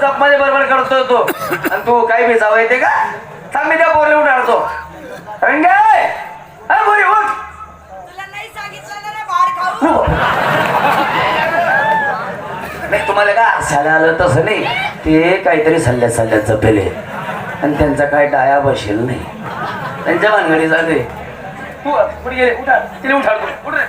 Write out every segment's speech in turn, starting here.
जपमध्ये बरोबर करतो तू. आणि तू काही बी जावं येते का? थांब मी त्या पोरले उठाडतो. रंगे! अरे बोरी उठ! तुला नाही सांगितलं ना रे बाहेर खाऊ. नाही तुम्हाला काय हसायला आलं तसं नाही. ते काहीतरी सल्ल्यात सल्ल्यात जपेले आणि त्यांचा काय डाया बसेल नाही. त्यांच्या भानगडी झाले तू पुढे गेले उठा तिने उठाडतो उठ रे.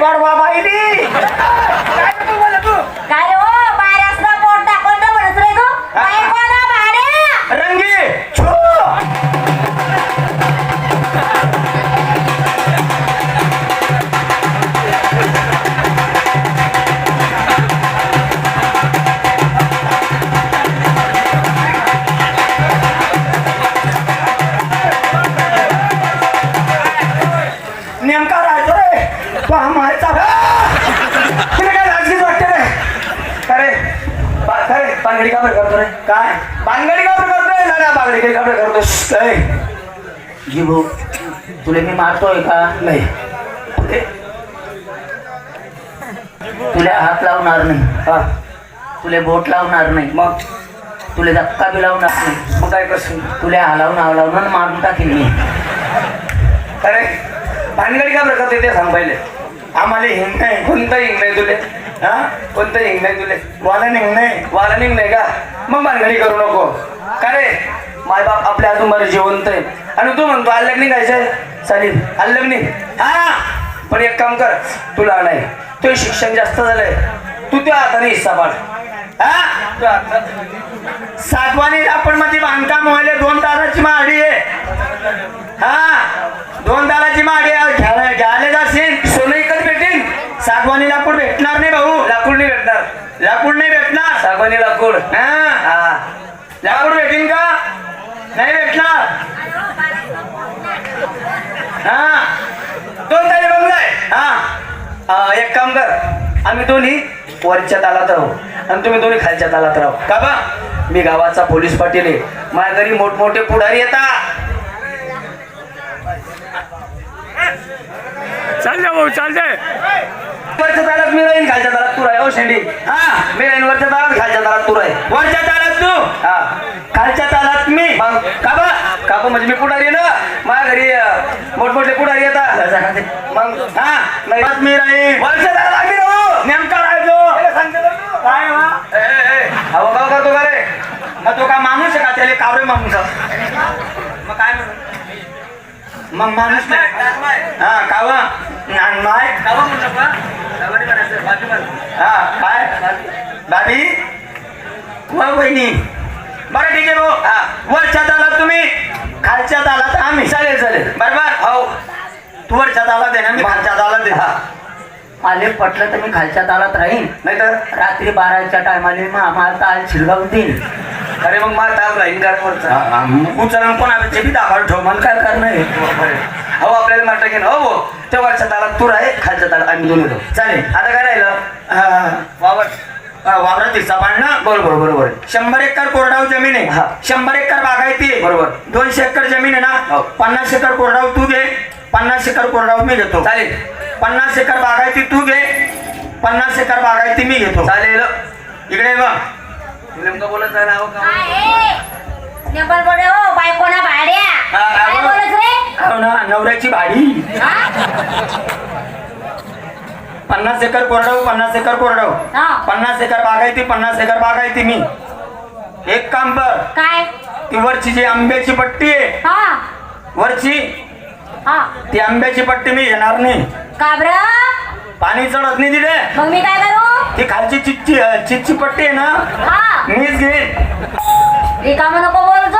পারবা বাবা बांगडी का बरं करतो रे काय? बांगडी का बरं करतोय? ना ना बांगडी काय का बरं करतोय? भाऊ तुला मी मारतोय का? नाही. तुला हात लावणार नाही. हा. तुला बोट लावणार नाही. मग? तुला धक्का बी लावणार नाही. मग काय करशील? तुला हलावून हलावून मारून टाकील मी. अरे भानगडी का बरं करते ते सांग पहिले. आम्हाला हिंग नाही कोणतं हिंग नाही तुले? हा? कोणतं हिंग नाही तुले? वाला निघ नाही वाला निघ नाही का? मग भानगडी करू नको. का रे? माय बाप आपल्या अजून बरं जिवंत आहे आणि तू म्हणतो अल्लग निघायचंय चालेल अल्लग निघ. हा? पण एक काम कर तुला नाही तुझं शिक्षण जास्त झालंय. तू त्या हाताने हिस्सा पाड. हा? सातवानी आपण मध्ये बांधकाम व्हायला दोन ताराची माडी आहे. हा? दोन ताराची माडी घ्यायला घ्यायला जाशील सोनं इकत भेटेन सातवानी लाकूड भेटणार नाही भाऊ लाकूड नाही भेटणार लाकूड नाही भेटणार. सागवानी लाकूड. हा. हा. लाकूड भेटेन का? नाही भेटणार. हा. दोन तारी बंगला आहे हा एक काम कर. आम्ही दोन्ही वरच्या तालात राहू. आणि तुम्ही दोन्ही खालच्या तालात राहू. का बा? मी गावाचा पोलीस पाटील आहे. माझ्या घरी मोठमोठे पुढारी येतात. चालतंय भाऊ चालतंय वरच्या तालात मी राहीन खालच्या तालात तू राही. हो शेंडी हा. मी वरच्या तालात खालच्या तालात तू राही. वरच्या तालात तू? हा. खालच्या तालात मी? मग? का बा? काकू म्हणजे मी पुढारी आहे ना? माझ्या घरी मोठमोठे पुढारी येतात. मग? हा. नाही. मी राहील वरच्या तालात आम्ही राहू. नेमका राहायचो त्याला सांगते ना तू. काय हवा गाव करतो का रे? मग तो का माणूस आहे का? त्याला कावरे माणूस आहे. मग काय म्हणू? मग माणूस हा कावा नाय गावा म्हणू नका गावाने म्हणायचं बाजू म्हण हा काय? बाबी व बहिणी बरं ठीक आहे भाऊ. हा. वरच्या तालात तुम्ही? खालच्या तालात आम्ही. चालेल चालेल. बरोबर? हो. तू वरच्या तालात आहे ना मी खालच्या तालात आहे. हा. आले पटलं तर मी खालच्या तालात राहीन. नाहीतर? रात्री बाराच्या टायमाले मग आम्हाला ताल शिरगावून देईन. अरे मग मला ताप राहीन गाडीवरचा उचलून पण आम्ही बी दाखल ठेव मला काय करणार आहे? हो आपल्याला मात्र घेणं हो हो त्या वरच्या तालात तू राहे. खालच्या तालात आम्ही राहू चालेल. आता काय राहिलं? हा, वावर. हा, वावरात हिस्सा पाडणं बरोबर बरोबर. शंभर एकर कोरडाऊ जमीन हा. आहे शंभर एकर बागायती आहे. बरोबर. दोनशे एकर जमीन आहे हो. ना पन्नास एकर कोरडाऊ तू घे. पन्नास एकर कोरडाऊ मी घेतो. चालेल. पन्नास एकर बागायती तू घे. पन्नास एकर बागायती मी घेतो. चालेल. इकडे नेमकं बोलत आहे ना हो हो. बायकोना भाड्या हा, काय हा. बोलत रे? हो ना नवऱ्याची भाडी. हा? पन्नास एकर कोरडाऊ पन्नास एकर कोरडाऊ हा. पन्नास एकर बागायती पन्नास एकर बागायती मी. एक काम कर. काय? ती वरची जी आंब्याची पट्टी आहे हा. वरची हा. ती आंब्याची पट्टी मी घेणार नाही. का बरं पाणी चढत नाही तिथे. मग मी काय करू? ती खालची चिच्ची चिच्ची पट्टी आहे ना हा. मीच घेईन. रिकाम नको बोलतो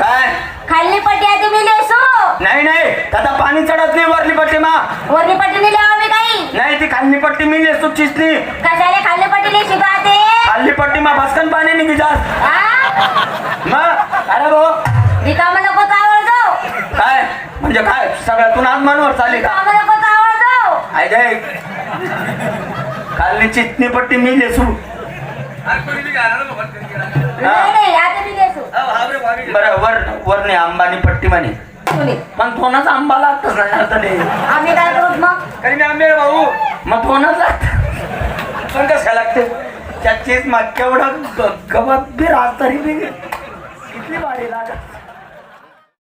काय? खाल्ली पट्टी आहे ती मी लेसू नाही नाही. आता पाणी चढत नाही वरली पट्टी मा. वरली पट्टी नाही नाही ती खाल्ली पट्टी मी नेसतो चिचली कशाला खाल्ली पट्टी लेशी का ते खाल्ली पट्टी मा भस्कन पाणी निघी जास्त हा मग अरे भाऊ. रिकाम नको चावळतो काय? म्हणजे काय? सगळ्यातून आत्मानवर चालेल का? रिकाम नको चावळतो आहे काय खाल्ली चिचणी पट्टी मी नेसू. नाही नाही आता मी लेसू बरं वर वर नाही अंबानी पट्टी म्हणे. पण कोणाचा आंबा लागतो आता नाही आम्ही काय करू? मग काही नाही आंबे रे भाऊ. मग लागत पण कसं काय लागते? त्या चीज मागच्या एवढा गवत बी राहत तरी बी किती भारी लागत.